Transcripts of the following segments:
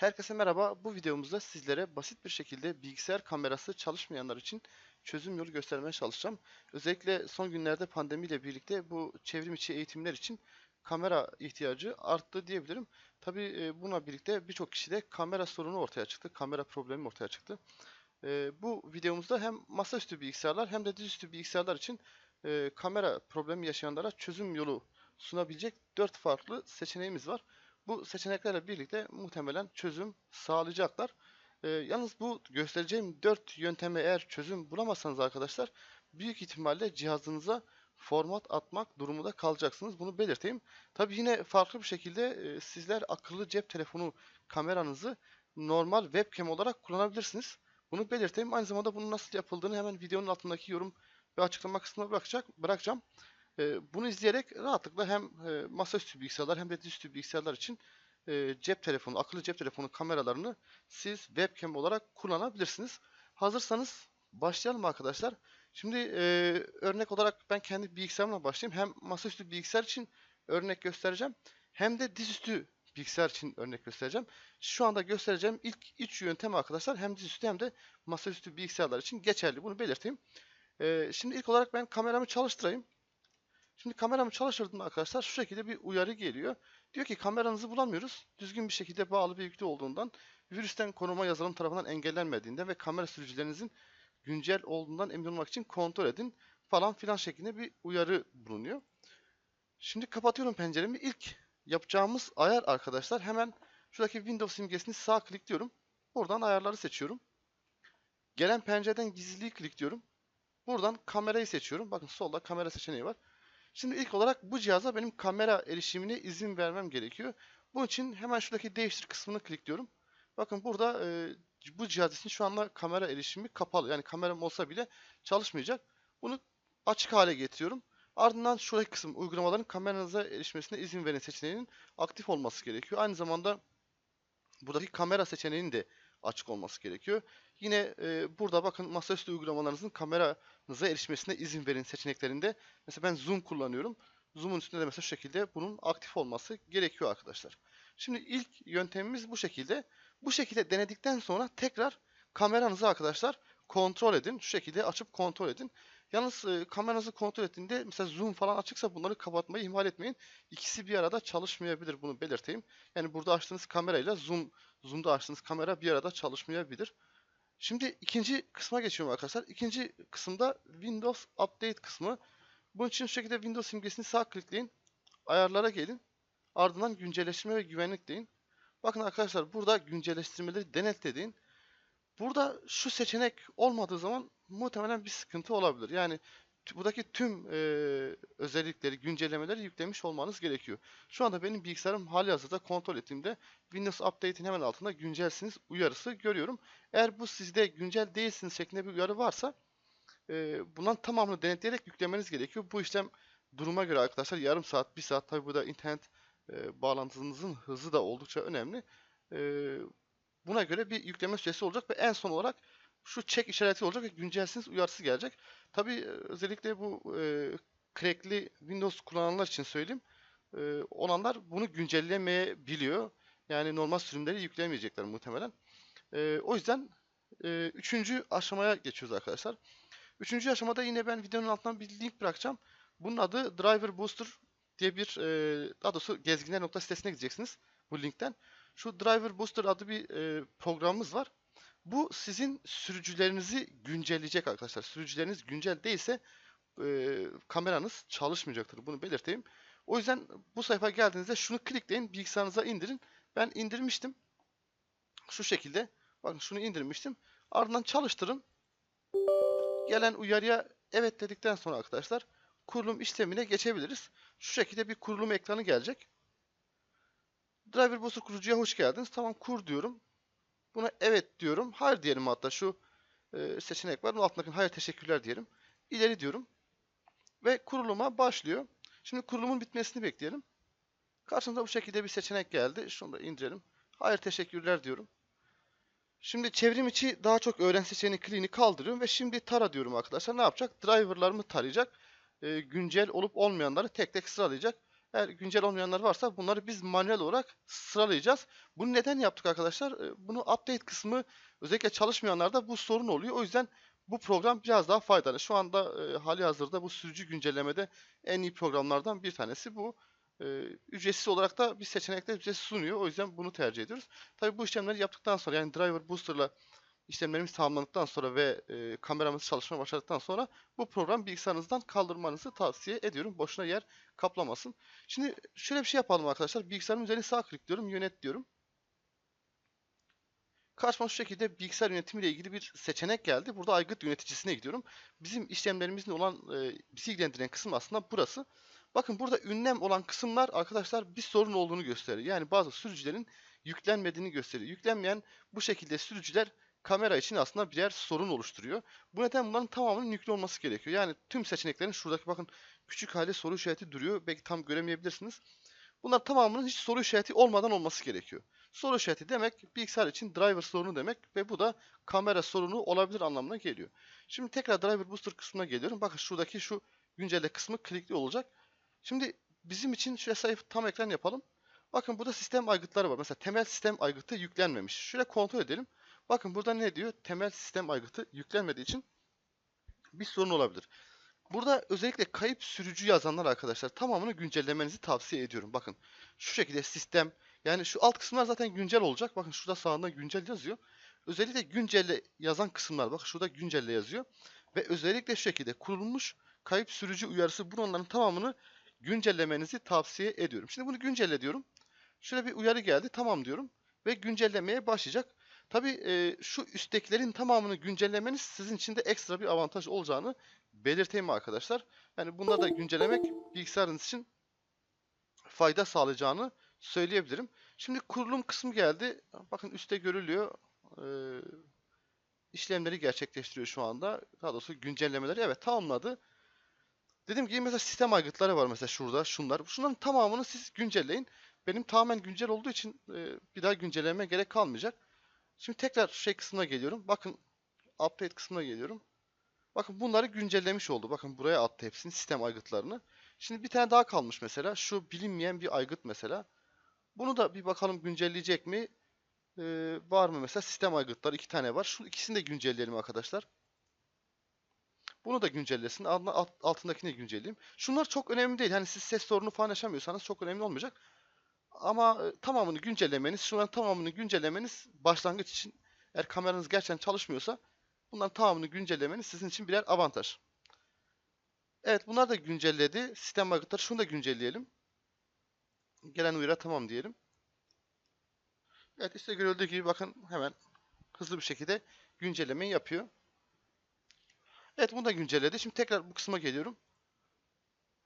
Herkese merhaba. Bu videomuzda sizlere basit bir şekilde bilgisayar kamerası çalışmayanlar için çözüm yolu göstermeye çalışacağım. Özellikle son günlerde pandemiyle birlikte bu çevrim içi eğitimler için kamera ihtiyacı arttı diyebilirim. Tabii e, buna birlikte birçok kişide kamera sorunu ortaya çıktı. Kamera problemi ortaya çıktı. E, bu videomuzda hem masaüstü bilgisayarlar hem de dizüstü bilgisayarlar için e, kamera problemi yaşayanlara çözüm yolu sunabilecek 4 farklı seçeneğimiz var. Bu seçeneklerle birlikte muhtemelen çözüm sağlayacaklar. Ee, yalnız bu göstereceğim 4 yönteme eğer çözüm bulamazsanız arkadaşlar büyük ihtimalle cihazınıza format atmak durumunda kalacaksınız. Bunu belirteyim. Tabi yine farklı bir şekilde e, sizler akıllı cep telefonu kameranızı normal webcam olarak kullanabilirsiniz. Bunu belirteyim. Aynı zamanda bunun nasıl yapıldığını hemen videonun altındaki yorum ve açıklama kısmına bırakacak, bırakacağım. E, bunu izleyerek rahatlıkla hem e, masaüstü bilgisayarlar hem de dizüstü bilgisayarlar için e, cep telefonu, akıllı cep telefonu kameralarını siz webcam olarak kullanabilirsiniz. Hazırsanız başlayalım arkadaşlar. Şimdi e, örnek olarak ben kendi bilgisayarımla başlayayım. Hem masaüstü bilgisayar için örnek göstereceğim. Hem de dizüstü bilgisayar için örnek göstereceğim. Şu anda göstereceğim ilk üç yöntem arkadaşlar hem dizüstü hem de masaüstü bilgisayarlar için geçerli. Bunu belirteyim. E, şimdi ilk olarak ben kameramı çalıştırayım. Şimdi kameramı çalıştırdığımda arkadaşlar şu şekilde bir uyarı geliyor. Diyor ki kameranızı bulamıyoruz. Düzgün bir şekilde bağlı bir yüklü olduğundan, virüsten koruma yazılım tarafından engellenmediğinden ve kamera sürücülerinizin güncel olduğundan emin olmak için kontrol edin falan filan şeklinde bir uyarı bulunuyor. Şimdi kapatıyorum penceremi. İlk yapacağımız ayar arkadaşlar hemen şuradaki Windows simgesini sağ klikliyorum. Buradan ayarları seçiyorum. Gelen pencereden gizliliği klikliyorum. Buradan kamerayı seçiyorum. Bakın solda kamera seçeneği var. Şimdi ilk olarak bu cihaza benim kamera erişimine izin vermem gerekiyor. Bunun için hemen şuradaki değiştir kısmını klikliyorum. Bakın burada e, bu cihaz için şu anda kamera erişimi kapalı. Yani kameram olsa bile çalışmayacak. Bunu açık hale getiriyorum. Ardından şuradaki kısım uygulamaların kameranıza erişmesine izin verin seçeneğinin aktif olması gerekiyor. Aynı zamanda buradaki kamera seçeneğinin de açık olması gerekiyor. Yine e, burada bakın masaüstü uygulamalarınızın kameranıza erişmesine izin verin seçeneklerinde. Mesela ben zoom kullanıyorum. Zoom'un üstünde de mesela şu şekilde bunun aktif olması gerekiyor arkadaşlar. Şimdi ilk yöntemimiz bu şekilde. Bu şekilde denedikten sonra tekrar kameranızı arkadaşlar kontrol edin. Şu şekilde açıp kontrol edin. Yalnız e, kameranızı kontrol ettiğinde mesela zoom falan açıksa bunları kapatmayı ihmal etmeyin. İkisi bir arada çalışmayabilir bunu belirteyim. Yani burada açtığınız kamerayla zoom zoom'da açtığınız kamera bir arada çalışmayabilir. Şimdi ikinci kısma geçiyorum arkadaşlar. İkinci kısımda Windows Update kısmı. Bunun için şu şekilde Windows simgesini sağ klikleyin. Ayarlara gelin. Ardından güncelleştirme ve güvenlik deyin. Bakın arkadaşlar burada güncelleştirmeleri denetle deyin. Burada şu seçenek olmadığı zaman muhtemelen bir sıkıntı olabilir. Yani buradaki tüm e, özellikleri, güncellemeleri yüklemiş olmanız gerekiyor. Şu anda benim bilgisayarım hali hazırda kontrol ettiğimde Windows Update'in hemen altında güncelsiniz uyarısı görüyorum. Eğer bu sizde güncel değilsiniz şeklinde bir uyarı varsa e, bunların tamamını denetleyerek yüklemeniz gerekiyor. Bu işlem duruma göre arkadaşlar yarım saat, bir saat tabi burada internet e, bağlantınızın hızı da oldukça önemli. E, buna göre bir yükleme süresi olacak ve en son olarak şu check işareti olacak ve güncelsiniz uyarısı gelecek. Tabi özellikle bu e, crackli Windows kullananlar için söyleyeyim. E, olanlar bunu güncellemeyebiliyor. Yani normal sürümleri yükleyemeyecekler muhtemelen. E, o yüzden e, üçüncü aşamaya geçiyoruz arkadaşlar. Üçüncü aşamada yine ben videonun altından bir link bırakacağım. Bunun adı Driver Booster diye bir e, daha doğrusu gezginler sitesine gideceksiniz bu linkten. Şu Driver Booster adı bir e, programımız var. Bu sizin sürücülerinizi güncelleyecek arkadaşlar. Sürücüleriniz güncel değilse e, kameranız çalışmayacaktır. Bunu belirteyim. O yüzden bu sayfa geldiğinizde şunu klikleyin. Bilgisayarınıza indirin. Ben indirmiştim. Şu şekilde. Bakın şunu indirmiştim. Ardından çalıştırın. Gelen uyarıya evet dedikten sonra arkadaşlar kurulum işlemine geçebiliriz. Şu şekilde bir kurulum ekranı gelecek. Driver Booster kurucuya hoş geldiniz. Tamam kur diyorum. Buna evet diyorum. Hayır diyelim hatta şu e, seçenek var. Bunun altındaki hayır teşekkürler diyelim. İleri diyorum. Ve kuruluma başlıyor. Şimdi kurulumun bitmesini bekleyelim. Karşımıza bu şekilde bir seçenek geldi. Şunu da indirelim. Hayır teşekkürler diyorum. Şimdi çevrim içi daha çok öğren seçeneğini kliğini kaldırıyorum ve şimdi tara diyorum arkadaşlar. Ne yapacak? Driver'larımı tarayacak. E, güncel olup olmayanları tek tek sıralayacak. Eğer güncel olmayanlar varsa bunları biz manuel olarak sıralayacağız. Bunu neden yaptık arkadaşlar? Bunu update kısmı özellikle çalışmayanlarda bu sorun oluyor. O yüzden bu program biraz daha faydalı. Şu anda e, hali hazırda bu sürücü güncellemede en iyi programlardan bir tanesi bu. E, ücretsiz olarak da bir seçenekler ücretsiz sunuyor. O yüzden bunu tercih ediyoruz. Tabii bu işlemleri yaptıktan sonra yani driver booster'la işlemlerimiz tamamlandıktan sonra ve e, kameramız çalışmaya başladıktan sonra bu program bilgisayarınızdan kaldırmanızı tavsiye ediyorum. Boşuna yer kaplamasın. Şimdi şöyle bir şey yapalım arkadaşlar. Bilgisayarın üzerine sağ klikliyorum, yönet diyorum. Karşıma şu şekilde bilgisayar yönetimiyle ilgili bir seçenek geldi. Burada aygıt yöneticisine gidiyorum. Bizim işlemlerimizin olan, e, bizi ilgilendiren kısım aslında burası. Bakın burada ünlem olan kısımlar arkadaşlar bir sorun olduğunu gösteriyor. Yani bazı sürücülerin yüklenmediğini gösteriyor. Yüklenmeyen bu şekilde sürücüler kamera için aslında birer sorun oluşturuyor. Bu neden bunların tamamının yüklü olması gerekiyor. Yani tüm seçeneklerin şuradaki bakın küçük hali soru işareti duruyor. Belki tam göremeyebilirsiniz. Bunlar tamamının hiç soru işareti olmadan olması gerekiyor. Soru işareti demek bilgisayar için driver sorunu demek ve bu da kamera sorunu olabilir anlamına geliyor. Şimdi tekrar driver booster kısmına geliyorum. Bakın şuradaki şu güncelle kısmı klikli olacak. Şimdi bizim için şöyle sayfa tam ekran yapalım. Bakın burada sistem aygıtları var. Mesela temel sistem aygıtı yüklenmemiş. Şöyle kontrol edelim. Bakın burada ne diyor? Temel sistem aygıtı yüklenmediği için bir sorun olabilir. Burada özellikle kayıp sürücü yazanlar arkadaşlar tamamını güncellemenizi tavsiye ediyorum. Bakın şu şekilde sistem yani şu alt kısımlar zaten güncel olacak. Bakın şurada sağında güncel yazıyor. Özellikle güncelle yazan kısımlar bak şurada güncelle yazıyor. Ve özellikle şu şekilde kurulmuş kayıp sürücü uyarısı bunların tamamını güncellemenizi tavsiye ediyorum. Şimdi bunu güncelle diyorum. Şöyle bir uyarı geldi. Tamam diyorum. Ve güncellemeye başlayacak. Tabii e, şu üsttekilerin tamamını güncellemeniz sizin için de ekstra bir avantaj olacağını belirteyim arkadaşlar. Yani bunları da güncellemek bilgisayarınız için fayda sağlayacağını söyleyebilirim. Şimdi kurulum kısmı geldi. Bakın üstte görülüyor. Ee, işlemleri gerçekleştiriyor şu anda. Daha doğrusu güncellemeleri evet tamamladı. Dediğim gibi mesela sistem aygıtları var mesela şurada şunlar. Şunların tamamını siz güncelleyin. Benim tamamen güncel olduğu için e, bir daha güncelleme gerek kalmayacak. Şimdi tekrar şey kısmına geliyorum. Bakın update kısmına geliyorum. Bakın bunları güncellemiş oldu. Bakın buraya attı hepsini sistem aygıtlarını. Şimdi bir tane daha kalmış mesela. Şu bilinmeyen bir aygıt mesela. Bunu da bir bakalım güncelleyecek mi? Ee, var mı mesela sistem aygıtları iki tane var. Şu ikisini de güncelleyelim arkadaşlar. Bunu da güncellesin. Altındakini de güncelleyeyim. Şunlar çok önemli değil. Hani siz ses sorunu falan yaşamıyorsanız çok önemli olmayacak. Ama e, tamamını güncellemeniz, şunların tamamını güncellemeniz başlangıç için eğer kameranız gerçekten çalışmıyorsa bunların tamamını güncellemeniz sizin için birer avantaj. Evet bunlar da güncelledi. Sistem aygıtları şunu da güncelleyelim. Gelen uyarı tamam diyelim. Evet işte görüldüğü gibi bakın hemen hızlı bir şekilde güncellemeyi yapıyor. Evet bunu da güncelledi. Şimdi tekrar bu kısma geliyorum.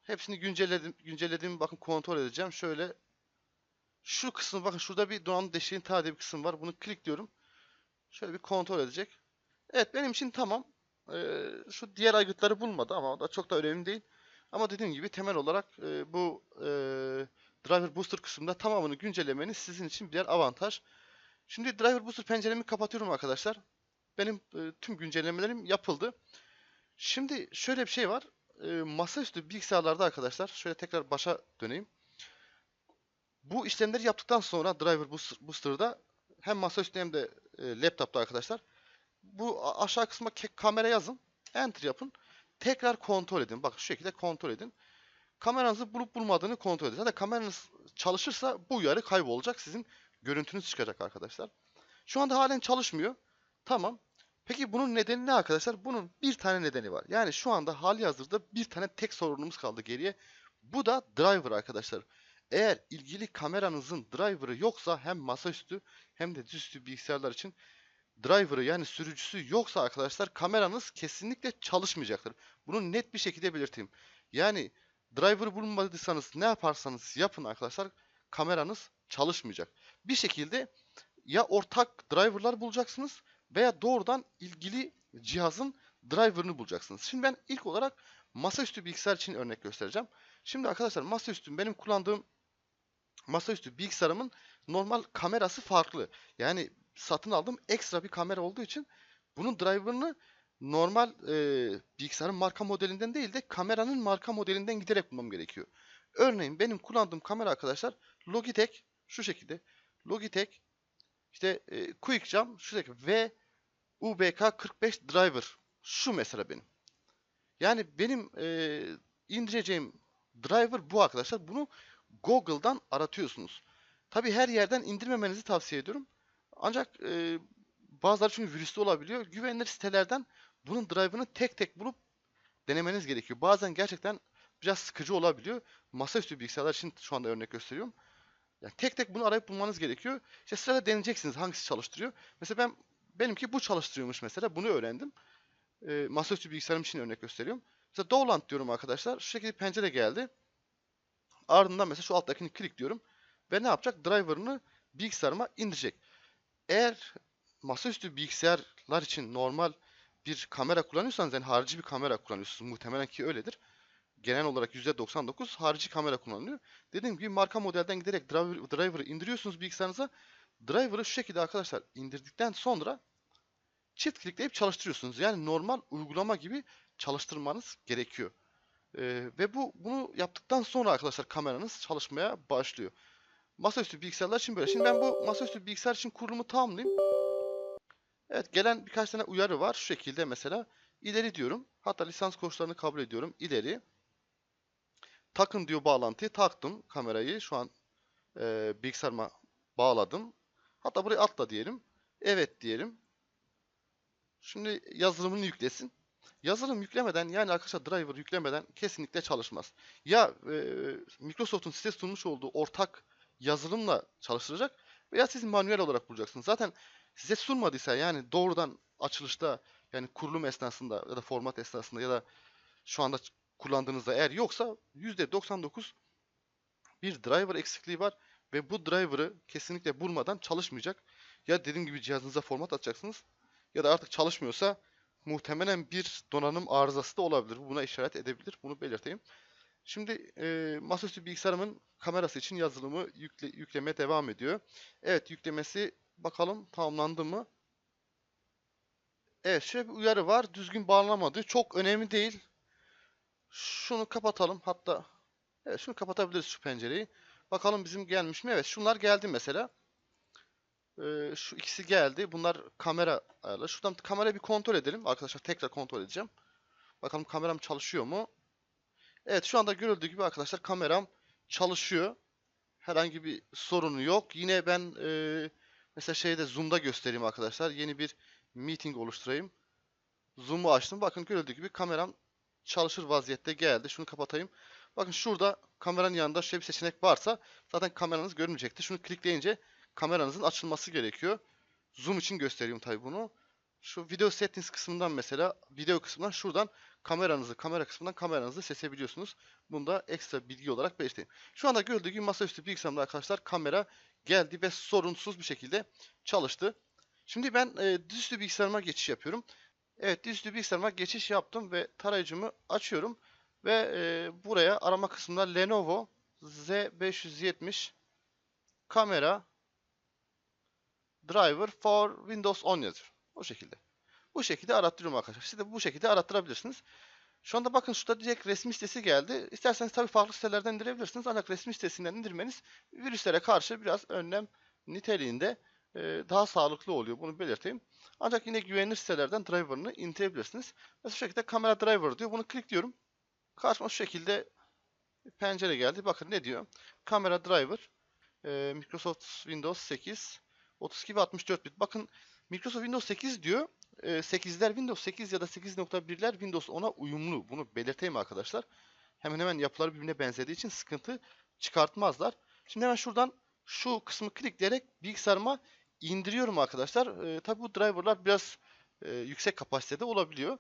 Hepsini güncelledim. Güncellediğimi bakın kontrol edeceğim. Şöyle şu kısmı bakın şurada bir donanım deşiğin ta diye bir kısım var. Bunu klikliyorum. Şöyle bir kontrol edecek. Evet benim için tamam. Ee, şu diğer aygıtları bulmadı ama da çok da önemli değil. Ama dediğim gibi temel olarak e, bu e, driver booster kısmında tamamını güncellemeniz sizin için birer avantaj. Şimdi driver booster penceremi kapatıyorum arkadaşlar. Benim e, tüm güncellemelerim yapıldı. Şimdi şöyle bir şey var. E, masaüstü bilgisayarlarda arkadaşlar şöyle tekrar başa döneyim. Bu işlemleri yaptıktan sonra driver booster- booster'da hem masaüstü hem de e, laptopta arkadaşlar bu aşağı kısma kamera yazın. Enter yapın. Tekrar kontrol edin. Bak şu şekilde kontrol edin. Kameranızı bulup bulmadığını kontrol edin. Zaten kameranız çalışırsa bu uyarı kaybolacak. Sizin görüntünüz çıkacak arkadaşlar. Şu anda halen çalışmıyor. Tamam. Peki bunun nedeni ne arkadaşlar? Bunun bir tane nedeni var. Yani şu anda hali hazırda bir tane tek sorunumuz kaldı geriye. Bu da driver arkadaşlar. Eğer ilgili kameranızın driver'ı yoksa hem masaüstü hem de dizüstü bilgisayarlar için driver'ı yani sürücüsü yoksa arkadaşlar kameranız kesinlikle çalışmayacaktır. Bunu net bir şekilde belirteyim. Yani driver bulmadıysanız ne yaparsanız yapın arkadaşlar kameranız çalışmayacak. Bir şekilde ya ortak driver'lar bulacaksınız veya doğrudan ilgili cihazın driver'ını bulacaksınız. Şimdi ben ilk olarak masaüstü bilgisayar için örnek göstereceğim. Şimdi arkadaşlar masaüstü benim kullandığım masaüstü bilgisayarımın normal kamerası farklı. Yani satın aldığım ekstra bir kamera olduğu için bunun driver'ını normal e, bilgisayarın marka modelinden değil de kameranın marka modelinden giderek bulmam gerekiyor. Örneğin benim kullandığım kamera arkadaşlar Logitech şu şekilde. Logitech işte e, QuickCam şu şekilde ve UBK 45 driver şu mesela benim. Yani benim e, indireceğim driver bu arkadaşlar. Bunu Google'dan aratıyorsunuz. Tabi her yerden indirmemenizi tavsiye ediyorum. Ancak e, bazıları çünkü virüslü olabiliyor. Güvenilir sitelerden bunun driver'ını tek tek bulup denemeniz gerekiyor. Bazen gerçekten biraz sıkıcı olabiliyor. Masaüstü bilgisayarlar için şu anda örnek gösteriyorum. Yani tek tek bunu arayıp bulmanız gerekiyor. İşte sırada deneyeceksiniz hangisi çalıştırıyor. Mesela ben benimki bu çalıştırıyormuş mesela. Bunu öğrendim. E, masaüstü bilgisayarım için örnek gösteriyorum. Mesela Dowland diyorum arkadaşlar. Şu şekilde pencere geldi. Ardından mesela şu alttakini klik diyorum. Ve ne yapacak? Driver'ını bilgisayarıma indirecek. Eğer masaüstü bilgisayarlar için normal bir kamera kullanıyorsanız yani harici bir kamera kullanıyorsunuz. Muhtemelen ki öyledir. Genel olarak %99 harici kamera kullanılıyor. Dediğim gibi marka modelden giderek driver, driver'ı indiriyorsunuz bilgisayarınıza. Driver'ı şu şekilde arkadaşlar indirdikten sonra çift klikleyip çalıştırıyorsunuz. Yani normal uygulama gibi çalıştırmanız gerekiyor. Ee, ve bu bunu yaptıktan sonra arkadaşlar kameranız çalışmaya başlıyor. Masaüstü bilgisayarlar için böyle. Şimdi ben bu masaüstü bilgisayar için kurulumu tamamlayayım. Evet gelen birkaç tane uyarı var. Şu şekilde mesela ileri diyorum. Hatta lisans koşullarını kabul ediyorum. İleri. Takın diyor bağlantıyı. Taktım kamerayı. Şu an e, bilgisayarıma bağladım. Hatta burayı atla diyelim. Evet diyelim. Şimdi yazılımını yüklesin. Yazılım yüklemeden yani arkadaşlar driver yüklemeden kesinlikle çalışmaz. Ya e, Microsoft'un size sunmuş olduğu ortak yazılımla çalıştıracak veya siz manuel olarak bulacaksınız. Zaten size sunmadıysa yani doğrudan açılışta yani kurulum esnasında ya da format esnasında ya da şu anda kullandığınızda eğer yoksa %99 bir driver eksikliği var ve bu driver'ı kesinlikle bulmadan çalışmayacak. Ya dediğim gibi cihazınıza format atacaksınız ya da artık çalışmıyorsa muhtemelen bir donanım arızası da olabilir. Bu Buna işaret edebilir. Bunu belirteyim. Şimdi e, masaüstü bilgisayarımın kamerası için yazılımı yükle, yüklemeye devam ediyor. Evet yüklemesi bakalım tamamlandı mı? Evet şöyle bir uyarı var. Düzgün bağlanamadı. Çok önemli değil. Şunu kapatalım. Hatta evet şunu kapatabiliriz şu pencereyi. Bakalım bizim gelmiş mi? Evet şunlar geldi mesela. Ee, şu ikisi geldi. Bunlar kamera ayarları. Şuradan kamerayı bir kontrol edelim. Arkadaşlar tekrar kontrol edeceğim. Bakalım kameram çalışıyor mu? Evet şu anda görüldüğü gibi arkadaşlar kameram çalışıyor. Herhangi bir sorunu yok. Yine ben e, mesela şeyde Zoom'da göstereyim arkadaşlar. Yeni bir meeting oluşturayım. Zoom'u açtım. Bakın görüldüğü gibi kameram çalışır vaziyette geldi. Şunu kapatayım. Bakın şurada kameranın yanında şöyle bir seçenek varsa zaten kameranız görünmeyecektir. Şunu klikleyince kameranızın açılması gerekiyor. Zoom için göstereyim tabii bunu. Şu video settings kısmından mesela video kısmından şuradan kameranızı, kamera kısmından kameranızı seçebiliyorsunuz. Bunu da ekstra bilgi olarak belirteyim. Şu anda gördüğü gibi masaüstü bilgisayarımda arkadaşlar kamera geldi ve sorunsuz bir şekilde çalıştı. Şimdi ben e, dizüstü bilgisayarıma geçiş yapıyorum. Evet dizüstü bilgisayarıma geçiş yaptım ve tarayıcımı açıyorum. Ve e, buraya arama kısmında Lenovo Z570 kamera driver for Windows 10 yazıyor. O şekilde. Bu şekilde arattırıyorum arkadaşlar. Siz de bu şekilde arattırabilirsiniz. Şu anda bakın şurada direkt resmi sitesi geldi. İsterseniz tabii farklı sitelerden indirebilirsiniz. Ancak resmi sitesinden indirmeniz virüslere karşı biraz önlem niteliğinde e, daha sağlıklı oluyor. Bunu belirteyim. Ancak yine güvenilir sitelerden driver'ını indirebilirsiniz. Mesela şu şekilde kamera driver diyor. Bunu klikliyorum. Karşıma şu şekilde pencere geldi. Bakın ne diyor? Kamera driver e, Microsoft Windows 8 32 ve 64 bit. Bakın Microsoft Windows 8 diyor. 8'ler Windows 8 ya da 8.1'ler Windows 10'a uyumlu. Bunu belirteyim arkadaşlar. Hemen hemen yapıları birbirine benzediği için sıkıntı çıkartmazlar. Şimdi hemen şuradan şu kısmı klikleyerek bilgisayarıma indiriyorum arkadaşlar. E, tabi bu driverlar biraz e, yüksek kapasitede olabiliyor.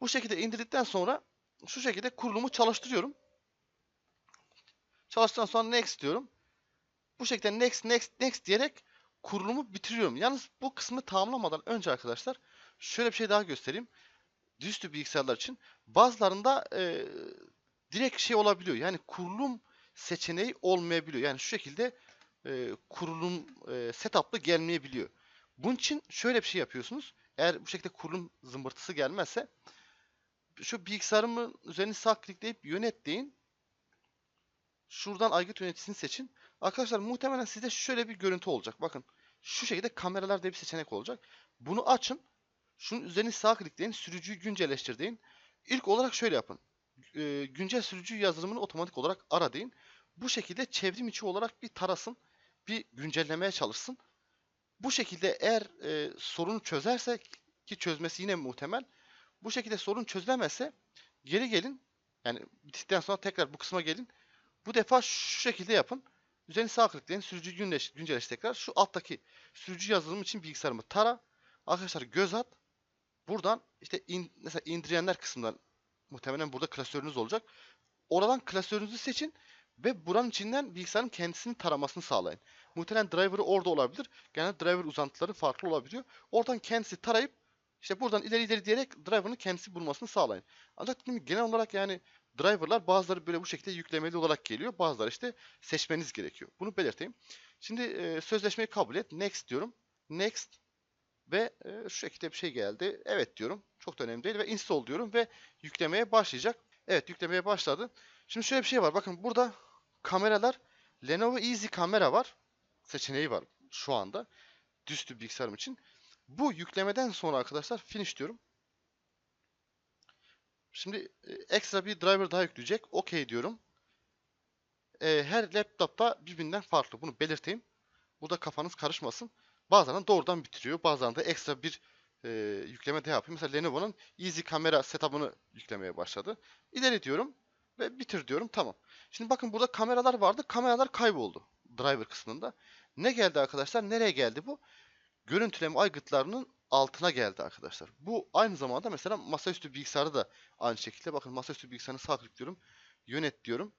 Bu şekilde indirdikten sonra şu şekilde kurulumu çalıştırıyorum. Çalıştıktan sonra next diyorum. Bu şekilde next next next diyerek kurulumu bitiriyorum. Yalnız bu kısmı tamamlamadan önce arkadaşlar şöyle bir şey daha göstereyim. Dizüstü bilgisayarlar için bazılarında e, direkt şey olabiliyor. Yani kurulum seçeneği olmayabiliyor. Yani şu şekilde e, kurulum e, setup'lı gelmeyebiliyor. Bunun için şöyle bir şey yapıyorsunuz. Eğer bu şekilde kurulum zımbırtısı gelmezse şu bilgisayarımın üzerine sağ klikleyip yönet deyin. Şuradan aygıt yöneticisini seçin. Arkadaşlar muhtemelen sizde şöyle bir görüntü olacak. Bakın şu şekilde kameralar diye bir seçenek olacak. Bunu açın. Şunun üzerine sağ tıklayın. Sürücüyü güncelleştir deyin. İlk olarak şöyle yapın. Ee, güncel sürücü yazılımını otomatik olarak ara deyin. Bu şekilde çevrim içi olarak bir tarasın. Bir güncellemeye çalışsın. Bu şekilde eğer e, sorunu çözerse ki çözmesi yine muhtemel. Bu şekilde sorun çözülemezse geri gelin. Yani bittikten sonra tekrar bu kısma gelin. Bu defa şu şekilde yapın. Üzerine sağ tıklayın. Sürücü günleş, güncelleş tekrar. Şu alttaki sürücü yazılımı için bilgisayarımı tara. Arkadaşlar göz at. Buradan işte in, mesela indirenler kısmından muhtemelen burada klasörünüz olacak. Oradan klasörünüzü seçin ve buranın içinden bilgisayarın kendisini taramasını sağlayın. Muhtemelen driver'ı orada olabilir. Genelde driver uzantıları farklı olabiliyor. Oradan kendisi tarayıp işte buradan ileri ileri diyerek driver'ın kendisi bulmasını sağlayın. Ancak genel olarak yani driver'lar bazıları böyle bu şekilde yüklemeli olarak geliyor. Bazıları işte seçmeniz gerekiyor. Bunu belirteyim. Şimdi e, sözleşmeyi kabul et. Next diyorum. Next ve e, şu şekilde bir şey geldi. Evet diyorum. Çok da önemli değil ve install diyorum ve yüklemeye başlayacak. Evet yüklemeye başladı. Şimdi şöyle bir şey var. Bakın burada kameralar Lenovo Easy kamera var. Seçeneği var şu anda. Düztü bilgisayarım için. Bu yüklemeden sonra arkadaşlar finish diyorum. Şimdi e, ekstra bir driver daha yükleyecek. OK diyorum. E, her laptopta birbirinden farklı. Bunu belirteyim. Burada kafanız karışmasın. Bazen doğrudan bitiriyor. Bazen de ekstra bir e, yükleme de yapıyor. Mesela Lenovo'nun Easy kamera setup'ını yüklemeye başladı. İleri diyorum ve bitir diyorum. Tamam. Şimdi bakın burada kameralar vardı. Kameralar kayboldu. Driver kısmında. Ne geldi arkadaşlar? Nereye geldi bu? Görüntüleme aygıtlarının altına geldi arkadaşlar. Bu aynı zamanda mesela masaüstü bilgisayarda da aynı şekilde. Bakın masaüstü bilgisayarını sağ tıklıyorum. Yönet diyorum.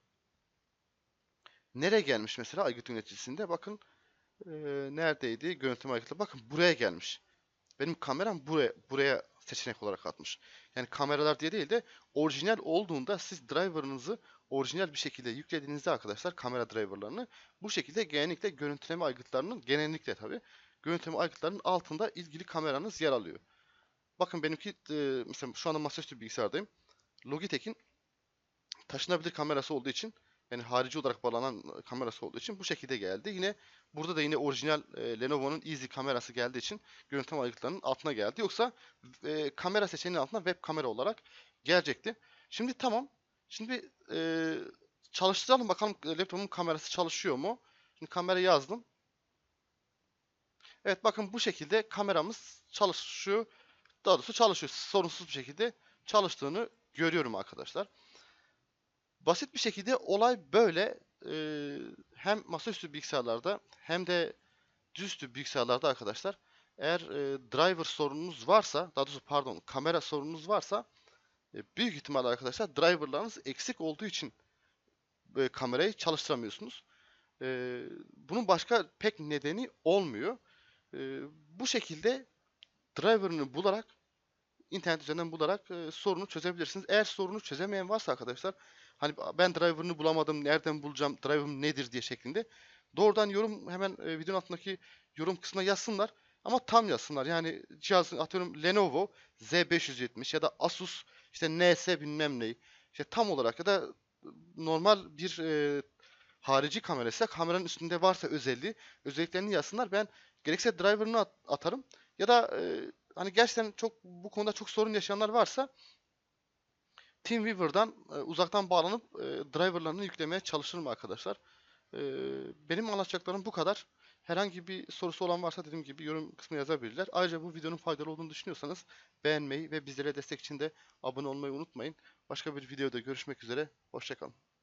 Nereye gelmiş mesela aygıt yöneticisinde? Bakın e, neredeydi? Görüntüleme aygıtları. Bakın buraya gelmiş. Benim kameram buraya buraya seçenek olarak atmış. Yani kameralar diye değil de orijinal olduğunda siz driver'ınızı orijinal bir şekilde yüklediğinizde arkadaşlar kamera driver'larını bu şekilde genellikle görüntüleme aygıtlarının genellikle tabi görüntüleme aygıtlarının altında ilgili kameranız yer alıyor. Bakın benimki e, mesela şu anda masaüstü bilgisayardayım. Logitech'in taşınabilir kamerası olduğu için yani harici olarak bağlanan kamerası olduğu için bu şekilde geldi. Yine burada da yine orijinal e, Lenovo'nun Easy kamerası geldiği için görüntüleme aygıtlarının altına geldi. Yoksa e, kamera seçeneğinin altına web kamera olarak gelecekti. Şimdi tamam. Şimdi e, çalıştıralım bakalım laptopumun kamerası çalışıyor mu? Şimdi kamera yazdım. Evet bakın bu şekilde kameramız çalışıyor. Daha doğrusu çalışıyor. Sorunsuz bir şekilde çalıştığını görüyorum arkadaşlar. Basit bir şekilde olay böyle. Ee, hem masaüstü bilgisayarlarda hem de düzüstü bilgisayarlarda arkadaşlar. Eğer e, driver sorununuz varsa, daha doğrusu pardon kamera sorununuz varsa e, büyük ihtimal arkadaşlar driverlarınız eksik olduğu için e, kamerayı çalıştıramıyorsunuz. E, bunun başka pek nedeni olmuyor. E, bu şekilde driver'ını bularak internet üzerinden bularak e, sorunu çözebilirsiniz. Eğer sorunu çözemeyen varsa arkadaşlar hani ben driver'ını bulamadım nereden bulacağım driver'ım nedir diye şeklinde doğrudan yorum hemen e, videonun altındaki yorum kısmına yazsınlar. Ama tam yazsınlar. Yani cihazın atıyorum Lenovo Z570 ya da Asus işte NS bilmem neyi. İşte tam olarak ya da normal bir e, harici kameraysa kameranın üstünde varsa özelliği özelliklerini yazsınlar. Ben gerekse driver'ını at- atarım ya da e, hani gerçekten çok bu konuda çok sorun yaşayanlar varsa TeamViewer'dan e, uzaktan bağlanıp e, driver'larını yüklemeye çalışırım arkadaşlar. E, benim anlatacaklarım bu kadar. Herhangi bir sorusu olan varsa dediğim gibi yorum kısmına yazabilirler. Ayrıca bu videonun faydalı olduğunu düşünüyorsanız beğenmeyi ve bizlere destek için de abone olmayı unutmayın. Başka bir videoda görüşmek üzere. Hoşçakalın.